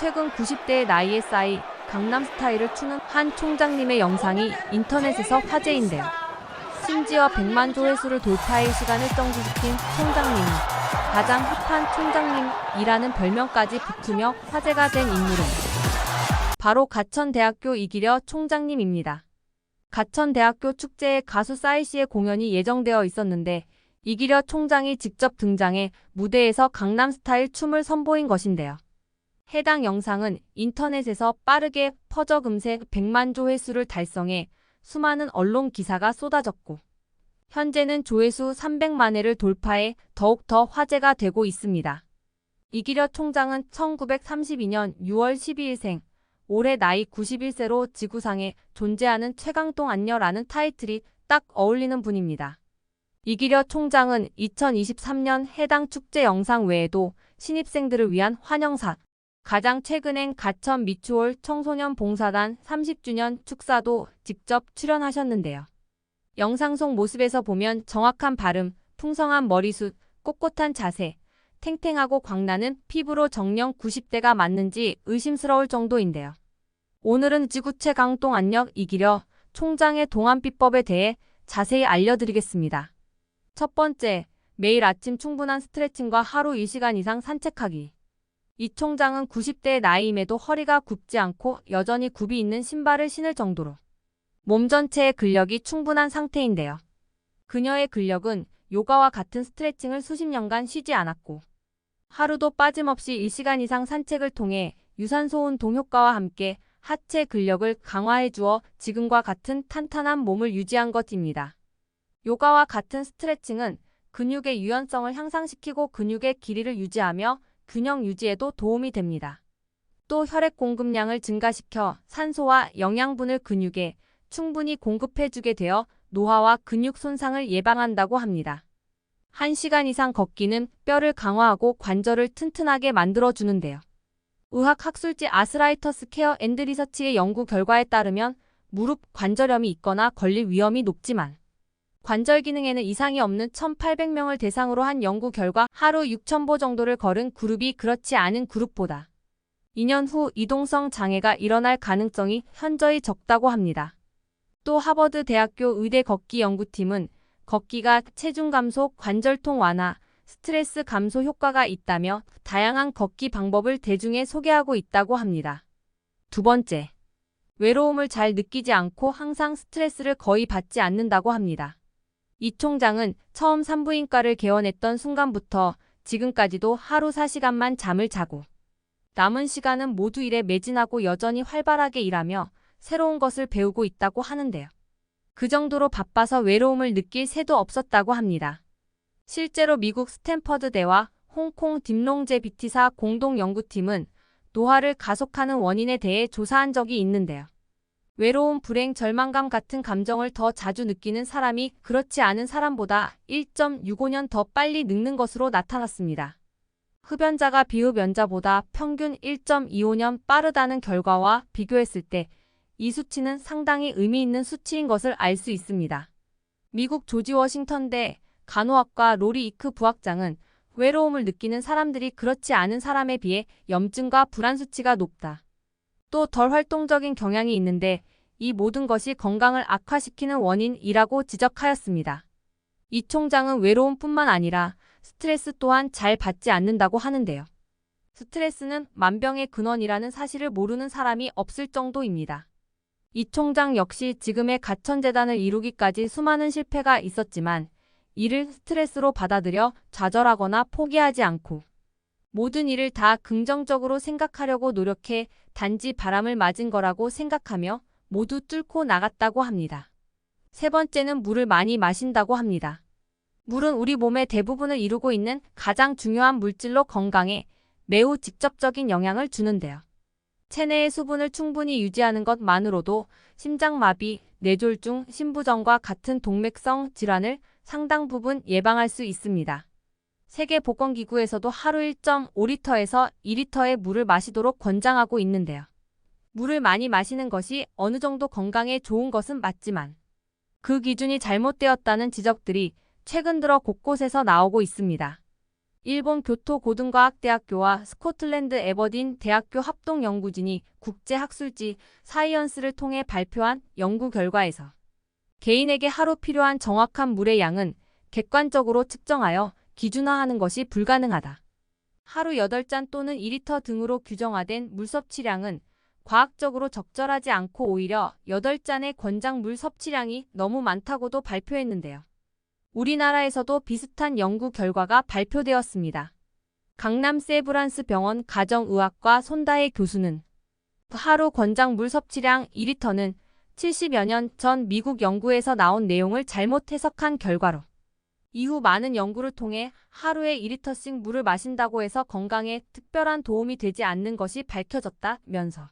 최근 90대의 나이에 쌓이 강남 스타일을 추는 한 총장님의 영상이 인터넷에서 화제인데요. 심지어 100만 조회수를 돌파할 시간을 정지시킨 총장님이 가장 힙한 총장님이라는 별명까지 붙으며 화제가 된 인물은 바로 가천대학교 이기려 총장님입니다. 가천대학교 축제에 가수 싸이 씨의 공연이 예정되어 있었는데 이기려 총장이 직접 등장해 무대에서 강남 스타일 춤을 선보인 것인데요. 해당 영상은 인터넷에서 빠르게 퍼져 금세 100만 조회수를 달성해 수많은 언론 기사가 쏟아졌고 현재는 조회수 300만 회를 돌파해 더욱더 화제가 되고 있습니다. 이기려 총장은 1932년 6월 12일생, 올해 나이 91세로 지구상에 존재하는 최강동 안녀라는 타이틀이 딱 어울리는 분입니다. 이기려 총장은 2023년 해당 축제 영상 외에도 신입생들을 위한 환영사, 가장 최근엔 가천 미추홀 청소년 봉사단 30주년 축사도 직접 출연하셨는데요. 영상 속 모습에서 보면 정확한 발음, 풍성한 머리숱, 꼿꼿한 자세, 탱탱하고 광나는 피부로 정령 90대가 맞는지 의심스러울 정도인데요. 오늘은 지구체 강동 안력 이기려 총장의 동안비법에 대해 자세히 알려드리겠습니다. 첫 번째, 매일 아침 충분한 스트레칭과 하루 1시간 이상 산책하기. 이 총장은 90대의 나이임에도 허리가 굽지 않고 여전히 굽이 있는 신발을 신을 정도로 몸 전체의 근력이 충분한 상태인데요. 그녀의 근력은 요가와 같은 스트레칭을 수십 년간 쉬지 않았고 하루도 빠짐없이 1시간 이상 산책을 통해 유산소 운동 효과와 함께 하체 근력을 강화해 주어 지금과 같은 탄탄한 몸을 유지한 것입니다. 요가와 같은 스트레칭은 근육의 유연성을 향상시키고 근육의 길이를 유지하며 균형 유지에도 도움이 됩니다. 또 혈액 공급량을 증가시켜 산소와 영양분을 근육에 충분히 공급해주게 되어 노화와 근육 손상을 예방한다고 합니다. 1시간 이상 걷기는 뼈를 강화하고 관절을 튼튼하게 만들어주는데요. 의학 학술지 아스라이터스 케어 앤드 리서치의 연구 결과에 따르면 무릎 관절염이 있거나 걸릴 위험이 높지만 관절 기능에는 이상이 없는 1,800명을 대상으로 한 연구 결과 하루 6,000보 정도를 걸은 그룹이 그렇지 않은 그룹보다 2년 후 이동성 장애가 일어날 가능성이 현저히 적다고 합니다. 또 하버드 대학교 의대 걷기 연구팀은 걷기가 체중 감소, 관절통 완화, 스트레스 감소 효과가 있다며 다양한 걷기 방법을 대중에 소개하고 있다고 합니다. 두 번째, 외로움을 잘 느끼지 않고 항상 스트레스를 거의 받지 않는다고 합니다. 이 총장은 처음 산부인과를 개원했던 순간부터 지금까지도 하루 4시간만 잠을 자고 남은 시간은 모두 일에 매진하고 여전히 활발하게 일하며 새로운 것을 배우고 있다고 하는데요. 그 정도로 바빠서 외로움을 느낄 새도 없었다고 합니다. 실제로 미국 스탠퍼드 대와 홍콩 딥롱제 비티사 공동연구팀은 노화를 가속하는 원인에 대해 조사한 적이 있는데요. 외로움, 불행, 절망감 같은 감정을 더 자주 느끼는 사람이 그렇지 않은 사람보다 1.65년 더 빨리 늙는 것으로 나타났습니다. 흡연자가 비흡연자보다 평균 1.25년 빠르다는 결과와 비교했을 때 이 수치는 상당히 의미 있는 수치인 것을 알 수 있습니다. 미국 조지 워싱턴대 간호학과 로리 이크 부학장은 외로움을 느끼는 사람들이 그렇지 않은 사람에 비해 염증과 불안 수치가 높다. 또 덜 활동적인 경향이 있는데 이 모든 것이 건강을 악화시키는 원인이라고 지적하였습니다. 이 총장은 외로움뿐만 아니라 스트레스 또한 잘 받지 않는다고 하는데요. 스트레스는 만병의 근원이라는 사실을 모르는 사람이 없을 정도입니다. 이 총장 역시 지금의 가천재단을 이루기까지 수많은 실패가 있었지만 이를 스트레스로 받아들여 좌절하거나 포기하지 않고 모든 일을 다 긍정적으로 생각하려고 노력해 단지 바람을 맞은 거라고 생각하며 모두 뚫고 나갔다고 합니다. 세 번째는 물을 많이 마신다고 합니다. 물은 우리 몸의 대부분을 이루고 있는 가장 중요한 물질로 건강에 매우 직접적인 영향을 주는데요. 체내의 수분을 충분히 유지하는 것만으로도 심장마비, 뇌졸중, 심부전과 같은 동맥성 질환을 상당 부분 예방할 수 있습니다. 세계보건기구에서도 하루 1.5리터에서 2리터의 물을 마시도록 권장하고 있는데요. 물을 많이 마시는 것이 어느 정도 건강에 좋은 것은 맞지만 그 기준이 잘못되었다는 지적들이 최근 들어 곳곳에서 나오고 있습니다. 일본 교토 고등과학대학교와 스코틀랜드 에버딘 대학교 합동 연구진이 국제 학술지 사이언스를 통해 발표한 연구 결과에서 개인에게 하루 필요한 정확한 물의 양은 객관적으로 측정하여 기준화하는 것이 불가능하다. 하루 8잔 또는 2리터 등으로 규정화된 물 섭취량은 과학적으로 적절하지 않고 오히려 8잔의 권장 물 섭취량이 너무 많다고도 발표했는데요. 우리나라에서도 비슷한 연구 결과가 발표되었습니다. 강남 세브란스 병원 가정의학과 손다혜 교수는 하루 권장 물 섭취량 2리터는 70여 년 전 미국 연구에서 나온 내용을 잘못 해석한 결과로 이후 많은 연구를 통해 하루에 2리터씩 물을 마신다고 해서 건강에 특별한 도움이 되지 않는 것이 밝혀졌다면서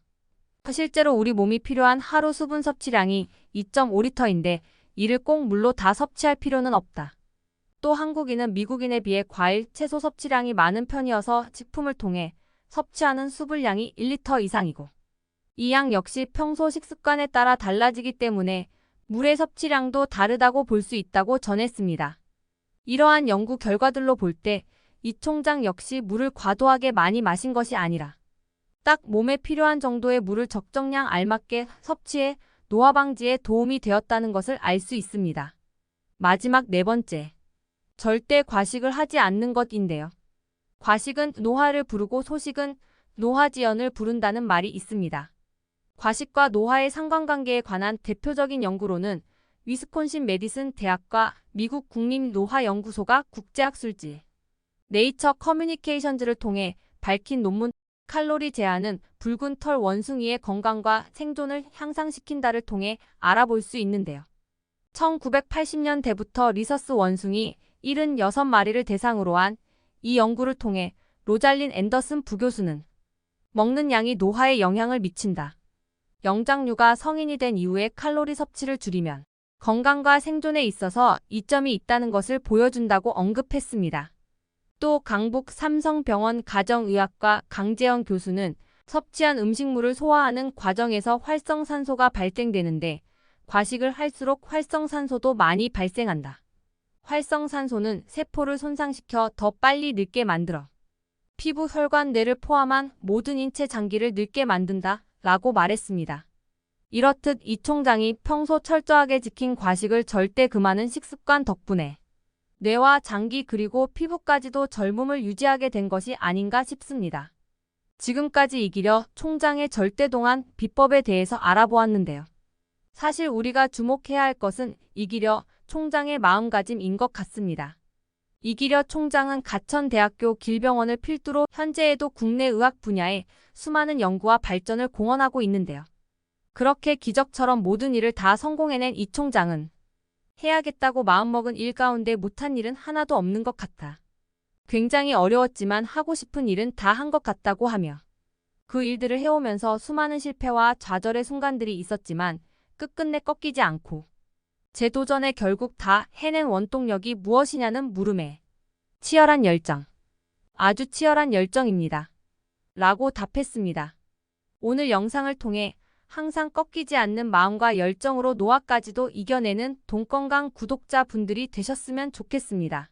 실제로 우리 몸이 필요한 하루 수분 섭취량이 2.5리터인데 이를 꼭 물로 다 섭취할 필요는 없다. 또 한국인은 미국인에 비해 과일, 채소 섭취량이 많은 편이어서 식품을 통해 섭취하는 수분량이 1리터 이상이고 이 양 역시 평소 식습관에 따라 달라지기 때문에 물의 섭취량도 다르다고 볼 수 있다고 전했습니다. 이러한 연구 결과들로 볼 때 이 총장 역시 물을 과도하게 많이 마신 것이 아니라 딱 몸에 필요한 정도의 물을 적정량 알맞게 섭취해 노화 방지에 도움이 되었다는 것을 알 수 있습니다. 마지막 네 번째. 절대 과식을 하지 않는 것인데요. 과식은 노화를 부르고 소식은 노화지연을 부른다는 말이 있습니다. 과식과 노화의 상관관계에 관한 대표적인 연구로는 위스콘신 메디슨 대학과 미국 국립 노화연구소가 국제학술지 네이처 커뮤니케이션즈를 통해 밝힌 논문 칼로리 제한은 붉은 털 원숭이의 건강과 생존을 향상시킨다를 통해 알아볼 수 있는데요. 1980년대부터 리서스 원숭이 76마리를 대상으로 한 이 연구를 통해 로잘린 앤더슨 부교수는 먹는 양이 노화에 영향을 미친다. 영장류가 성인이 된 이후에 칼로리 섭취를 줄이면 건강과 생존에 있어서 이점이 있다는 것을 보여준다고 언급했습니다. 또 강북 삼성병원 가정의학과 강재현 교수는 섭취한 음식물을 소화하는 과정에서 활성산소가 발생되는데 과식을 할수록 활성산소도 많이 발생한다. 활성산소는 세포를 손상시켜 더 빨리 늙게 만들어 피부, 혈관, 뇌를 포함한 모든 인체 장기를 늙게 만든다 라고 말했습니다. 이렇듯 이 총장이 평소 철저하게 지킨 과식을 절대 금하는 식습관 덕분에 뇌와 장기 그리고 피부까지도 젊음을 유지하게 된 것이 아닌가 싶습니다. 지금까지 이기려 총장의 절대동안 비법에 대해서 알아보았는데요. 사실 우리가 주목해야 할 것은 이기려 총장의 마음가짐인 것 같습니다. 이기려 총장은 가천대학교 길병원을 필두로 현재에도 국내 의학 분야에 수많은 연구와 발전을 공헌하고 있는데요. 그렇게 기적처럼 모든 일을 다 성공해낸 이 총장은 해야겠다고 마음먹은 일 가운데 못한 일은 하나도 없는 것 같아. 굉장히 어려웠지만 하고 싶은 일은 다 한 것 같다고 하며 그 일들을 해오면서 수많은 실패와 좌절의 순간들이 있었지만 끝끝내 꺾이지 않고 재도전에 결국 다 해낸 원동력이 무엇이냐는 물음에 치열한 열정. 아주 치열한 열정입니다. 라고 답했습니다. 오늘 영상을 통해 항상 꺾이지 않는 마음과 열정으로 노화까지도 이겨내는 돈건강 구독자분들이 되셨으면 좋겠습니다.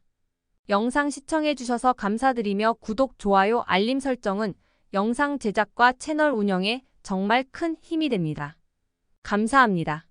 영상 시청해주셔서 감사드리며 구독, 좋아요, 알림 설정은 영상 제작과 채널 운영에 정말 큰 힘이 됩니다. 감사합니다.